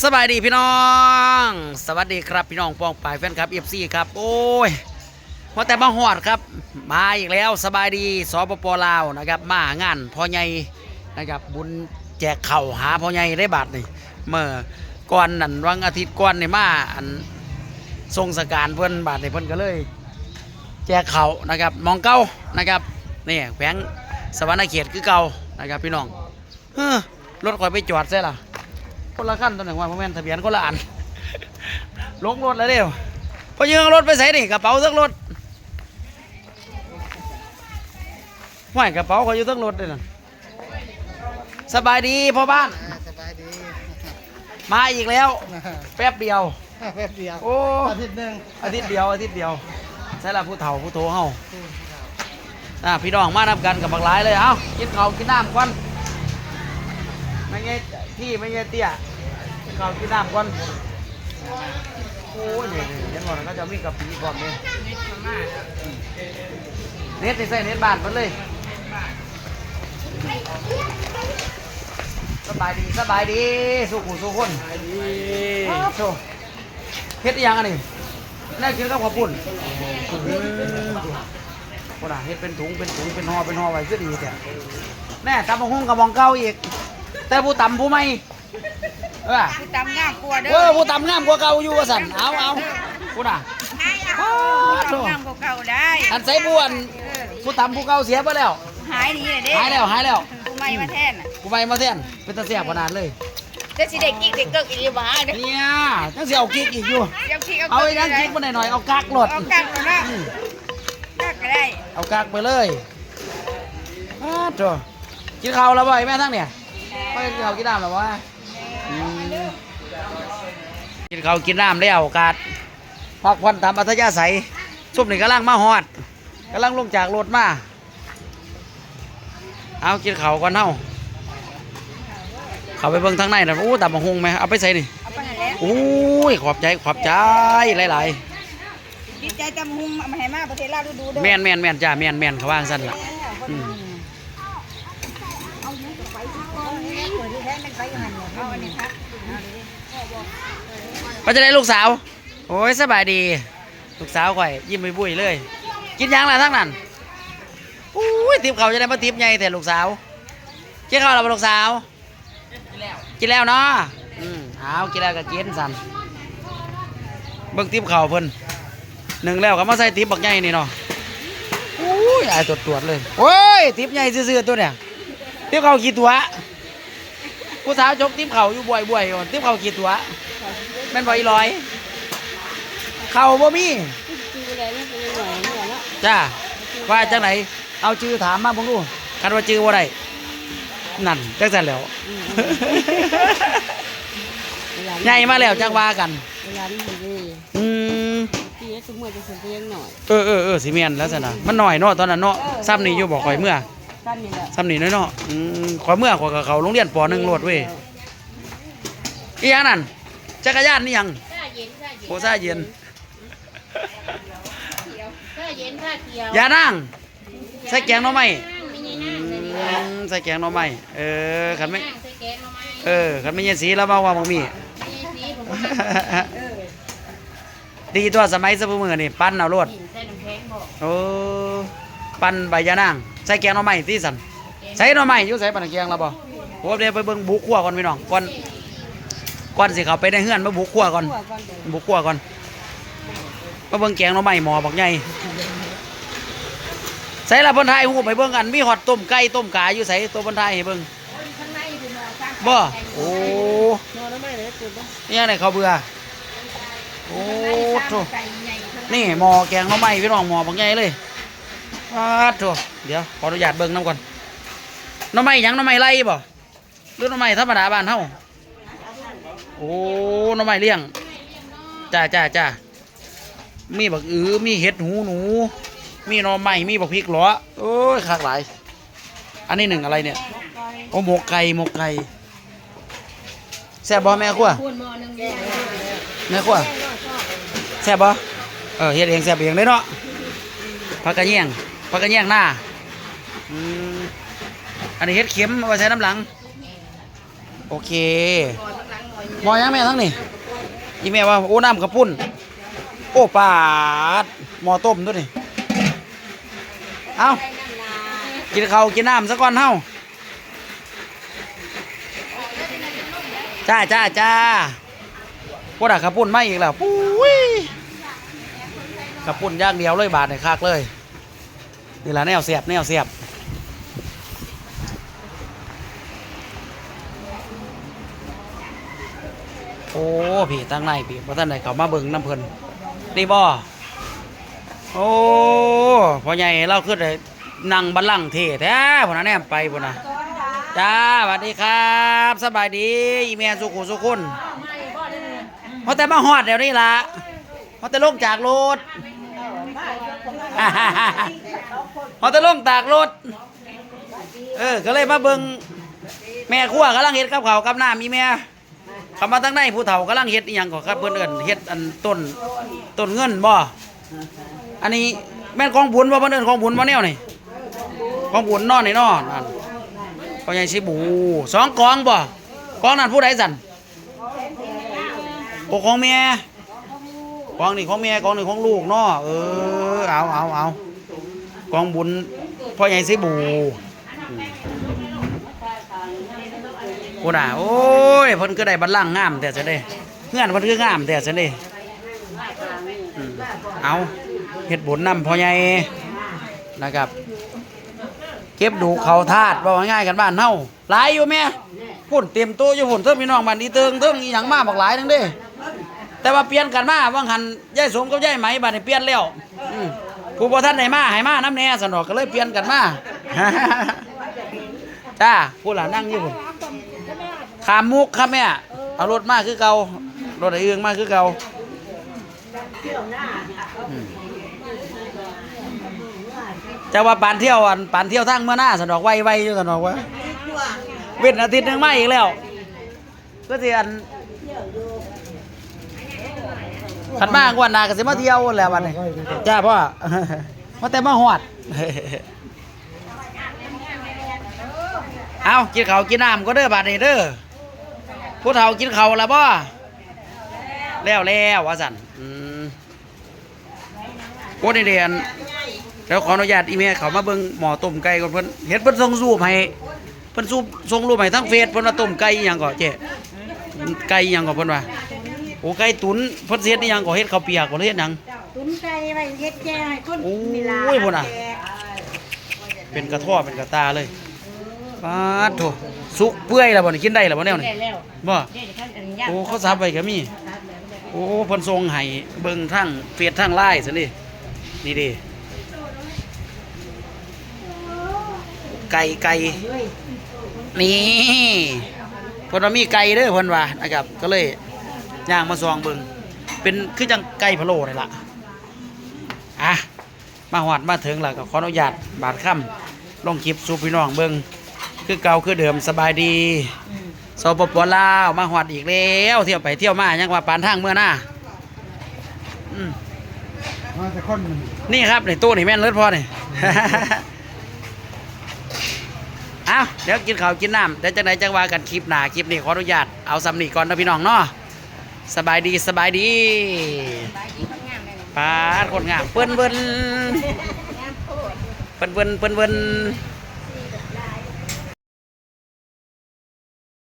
สบายดีพี่น้อง สวัสดีครับพี่น้องปองปายแฟนคลับเอฟซีครับ โอ้ยว่าแต่มาหอดครับ มาอีกแล้วสบายดีสปปลาวนะครับ มางานพ่อใหญ่นะครับ บุญแจกเข่าหาพ่อใหญ่ได้บาทนี่เมื่อก่อนนั่นวันอาทิตย์ก่อนนี่มาอันทรงสการเพิ่นบาทนี่เพิ่นก็เลย แจกเข่านะครับ มองเก้านะครับนี่แขวงสวรรณเขตคือเก่านะครับพี่น้องเฮ้อรถคอยไปจอดใช่ล่ะ คนละขั้นตัวหนึ่งว่าพ่อแม่นทะเบียนคนละอัน ลงรถแล้วเดียวพอยืงรถไปใส่นี่กระเป๋าทั้งรถห้อยกระเป๋าเขาอยู่ทั้งรถเลยนะสบายดีพ่อบ้านอ่าสบายดี มาอีกแล้ว แป๊บเดียว แป๊บเดียว โอ้ อาทิตย์หนึ่งอาทิตย์เดียว อาทิตย์เดียวใช่ละผู้เฒ่าผู้โตเฮาอะพี่น้องมานับกันกับบักหลายเลย เอ้ากินข้าวกินน้ำก่อนไม่ไงที่ไม่ไงเตี้ยกิน ข้าวกินน้ำก่อนโอ้ยเนี่ยเห็นบอกนะก็จะมีกับปีก่อนเนี่ยเน็ตนี่ใส่เน็ตบานมันเลย สบายดีสบายดีสุขุสุขคนโชว์เฮ็ดอีหยังอันนี้น่ากินกับข้าวปุ้นคนอะเฮ็ดเป็นถุงเป็นถุงเป็นห่อเป็นห่อไว้ก็ดีแต่แน่ตำบักหุ่งกับมองเก่าอีก แต่ผู้ตำผู้ไม่ เออผู้ตำงามกลัวเด้เออผู้ตำงามกว่าเก่าอยู่ว่าสั่นเอาเอาคุณอะผู้ตำงามกว่าเก่าได้อันใส่บวนผู้ตำผู้เก่าเสียไปแล้ว หายดีเลยเด้หายแล้วหายแล้วผู้ใหม่มาแทนน่ะกูไปมาแทนเป็นตาเสียบขนาดเลยแต่สิเด็กกิ๊กเด็กเกิกอีหลีบ่หาเด้อเนี่ยจังสิเอากิ๊กอีกอยู่เดี๋ยวกิ๊กเอาไอ้นั่งกิ๊กมาหน่อยๆเอากักหลดเอากักแล้วนะกักก็ได้เอากักไปเลยอ้าโจกินข้าวแล้วบ่ไอ้แม่ทั้งเนี่ยไม่กินข้าวกินน้ำหรอวะอืม กินข้าวกินน้ำได้เอาโอกาสพักผ่อนตามอัธยาศัยซุปนี่กำลังมาฮอดกำลังลงจากรถมาเอากินข้าวก่อนเฮาเข้าไปเบิ่งทางในนะโอ้ตำบักฮงไหมเอาไปใส่นี่เอาไปให้แล้วโอ้ยขอบใจขอบใจหลายดีใจตำหุงเอามาให้มาประเทศลาวดูๆเด้อๆแม่นแม่นแม่นจ้าแม่นแม่นเขาวางสั่นล่ะอืมเอาเงินไปที่กองนี้เปิดที่แท้มันไปหันเอาอันนี้ครับ ก็จะได้ลูกสาว โอ้ยสบายดี ลูกสาวข่อย ยิ้มบุยเลย กินยังล่ะทั้งนั้นอุ้ยทิปเขาจะได้มาทิปใหญ่แต่ลูกสาวกินข้าวแล้วบ่ลูกสาวกินแล้วเนาะอืมเอากินแล้วก็กินสันเบิ่งทิปเขาเพิ่นหนึ่งแล้วก็มาใส่ทิปบักใหญ่นี่เนาะอุ้ยไอายตรวจตรวจเลยโอ้ยทิปใหญ่ซื่อๆตัวเนี่ยทิปเขากี่ตัวผู้สาวจกทิปเขาอยู่บ่อยๆก่อนทิปเขากี่ตัว แม่นบ่อีร้อย เข่าบ่มีจ้าว่าจังไหน เอาชื่อถามมาพงดูคันว่าชื่อว่าไรนั่นจังสันแหล้วใหญ่มาแล้วจังว่ากันเวลานี้มันดีอืมที่ให้ทุกเมื่อจะเสียงหน่อยเออเออเออสิเมียนแล้วสินะมันหน่อยเนาะตอนนั้นเนาะซ้ำนี่อยู่บอกข่อยเมื่อสั้นนี่แหละซ้ำนี่น้อยเนาะอืมข่อยเมื่อข่อยกับเขาโรงเรียนปหนึ่งโลดเว้ยอีหยังนั่น จักรยานนี่หยังโอ้ซ่าเย็นถ้าเย็นถ้าเขียวอย่านั่ง ใส่แกงหน่อไม้ไม่ใช่อืน้ำเลยมใส่แกงหน่อไม้เออขันไม่นั่งใส่แกงมาไหมเออขันไม่เย็นสีแล้วมาว่าบ่มีไม่ใช่สีผมดีตัวสมัยสมือนี่ปั้นเอาโลดกินใส่น้ำแข็งบอกโอ้ปั้นใบยะนางใส่แกงหน่อไม้ที่สันใส่หน่อไม้อยู่ใส่ปั้นแกงแล้วบ่โอ้เดี๋ยวไปเบิ่งบุกขัวก่อนพี่น้องก่อน ก่อนสิเข้าไปในเฮือนมาบุกขัวก่อน ขั่วก่อนเดี๋ยวบุกขัวก่อน มาเบิ่งแกงหน่อไม้หมอบักใหญ่ใส่ละเพิ่นทายหูปไปเบิ่งกัน มีฮอดต้มไก่ต้มกาอยู่ใส่ตัวเพิ่นทายให้เบิ่งข้างในคือหมอข้างบ่โอ้นอนแล้วไม่เลยตื่นบ้างนี่ยังไงเขาวเบื่อ โอ้โถ ไก่ใหญ่เพิ่นนี่หมอแกงหน้ำไม้พี่น้องหมอบักใหญ่เลยปาดโถเดี๋ยวขออนุญาตเบิ่งน้ำก่อนหน้ำไม้หยังหน้ำไม้ไล่บ่หรือหน้ำไม้ธรรมดาบ้านเฮา โอ้หน้ำไม้เลี้ยงจ้าจ้าจ้ามีบักอือมีเห็ดหูหนู มีหน่อไม้มีบักพริกหรอโอ้ยขากหลาย อันนี้หนึ่งอะไรเนี่ยโอ้หมกไก่หมกไก่แซ่บบ่แม่ครัวควแม่ครัวแซ่บบ่เออเฮ็ดเองแซ่บเองเลยเนาะผักกระเนียงผักกระเนียงหน้าอันนี้เฮ็ดเข็มเอาใช้น้ำหลัง โอเค มอทั้งหมอหมอยังแม่ทั้งนี่อีแม่ว่าโอ้น้ำกระปุ้นโอ้ปาดหมอต้มด้วยนี่เอากินข้าวกินน้ำซะก่อนเฮาจ้าจ้าจ้าพวกดักกระปุ้นไมาอีกแล้วปุ้ยกระปุ้นย่างเดียวเลยบาทในคักเลยนี่แหละแนวเสียบแนวเสียบ โอ้พี่ตั้งในพี่พระท่านใดเขามาเบิ่งน้ำเพลินนี่บ่โอ้พ่อใหญ่เราขึ้นเลยนั่งบัลลังก์เทแท้พอนะแนมไปพอนะจ้าสวัสดีครับสบายดีอีเมียสุขุสุขุนเพอแต่มาหอดเดี๋ยวนี้ละเพอแต่ลงจากรถเพอแต่ลงจากรถเออก็เลยมาเบิ่งแม่ครัวกำลังเฮ็ดกับเขากับน้ำมีแม่ คำว่าตั้งในผู้เฒ่ากำลังเฮ็ดอีหยังก็ครับเพิ่นเอิ้นเฮ็ดอันต้นต้นเงินบ่อันนี้แม่นของบุญบ่เพิ่นเอิ้นของบุญบ่แนวนี่ของบุญนอนนี่นอนนั่นพ่อใหญ่สิบูสองกองบ่กองนั้นผู้ใดสั่นโอ้ของแม่กองนี่ของแม่กองนี่ของลูกเนาะเออเอาเอาเอากองบุญพ่อใหญ่สิบู พูดอะโอ้ยเพิ่นก็ได้บัลลังก์งามแต่จะได้เงื่อนเพิ่นคืองามแต่จะได้เอาเฮ็ดบุญนำพ่อใหญ่นะครับ เก็บดูเขาทาดว่าง่ายกันบ้านเฮาหลายอยู่แม่พุ่นเต็มตู้อยู่พุ่นเทิงพี่น้องบ้านอีเติงเทิงอีหยังมาบอกหลายทั้งเด้แต่ว่าเปลี่ยนกันมาว่างหันยายสมกับยายไหมบัดนี้เปลี่ยนแล้วผู้บ่ทันได้มาให้มาน้ำแน่สนอกก็เลยเปลี่ยนกันมา จ้าผู้หลานนั่งอยู่พุ่นขามมุกครับแม่เอารถมาคือเก่ารถไอ้เอื้องมาคือเก่าอืมจะว่าปานเที่ยวอันปานเที่ยวทางเมื่อหน้าสนอกไวไวอยู่สนอกวะเว้นอาทิตย์หนึงมาอีกแล้ว ก็สิอันขันมากกว่าหนาก็สิมาเที่ยวแหล้ววันนี้จ้าพ่อมาแต่มาหอด เอากินข้าวกินน้ำก็เด้อบาดนี้เด้อผู้เฒ่ากินข้าวแล้วบ่แล้วแล้วว่าสั่นอืมโอ้นี่เดียนแล้วขออนุญาตอีเมลเขามาเบิ่งหมอต้มไก่ก่อนเพิ่นเฮ็ดเพิ่นส่งรูปให้เพิ่นส่งส่งรูปให้ทั้งเฟซเพิ่นว่าต้มไก่อีหยังก่อเจ๊ไก่อีหยังก่อเพิ่นว่าโอ้ไก่ตุ๋นเพิ่นสิเฮ็ดอีหยังก่อเฮ็ดข้าวเปียกบ่หรือเฮ็ดหยังตุ้นไก่ไว้เฮ็ดแกงให้คนโอ้ยมีลาพุ่นน่ะเป็นกระท่อเป็นกระตาเลย ปาดโถสุกเปื่อยแล้วบ่นี่กินได้แล้วบ่แนวนี่ได้แล้วบ่เดี๋ยวจะขั้นอันนี้ยากโอ้เขาซับไว้ก็มีโอ้เพิ่นทรงให้เบิ่งทั้งเฟซทั้งไลน์ซั่นดินี่ดิไก่ไก่นี่เพิ่นว่ามีไก่เด้อเพิ่นว่านะครับ ก็เลยย่างมาซองเบิ่งเป็นคือจังไก่พะโล้นี่ล่ะอะมาฮอดมาถึงแล้วก็ขออนุญาตบาดค่ำลงคลิปสู่พี่น้องเบิ่ง คือเก่าคือเดิมสบายดีสปปลาวมาหอดอีกแล้วเที่ยวไปเที่ยวมายังว่าปานทางเมื่อหน้าอืมาแต่คนนี่ครับในตู้นี่แม่นเลิศพอนี่เอาเดี๋ยวกินข้าวกินน้ำเดี๋ยวจังไหนจังว่ากันคลิปหนาคลิปนี้ขออนุญาตเอาสำนีก่อนนะพี่น้องเนาะสบายดีสบายดีปาดคนงามเปิ้นเบิ้นเปิ้นเบิ้นเปิ้น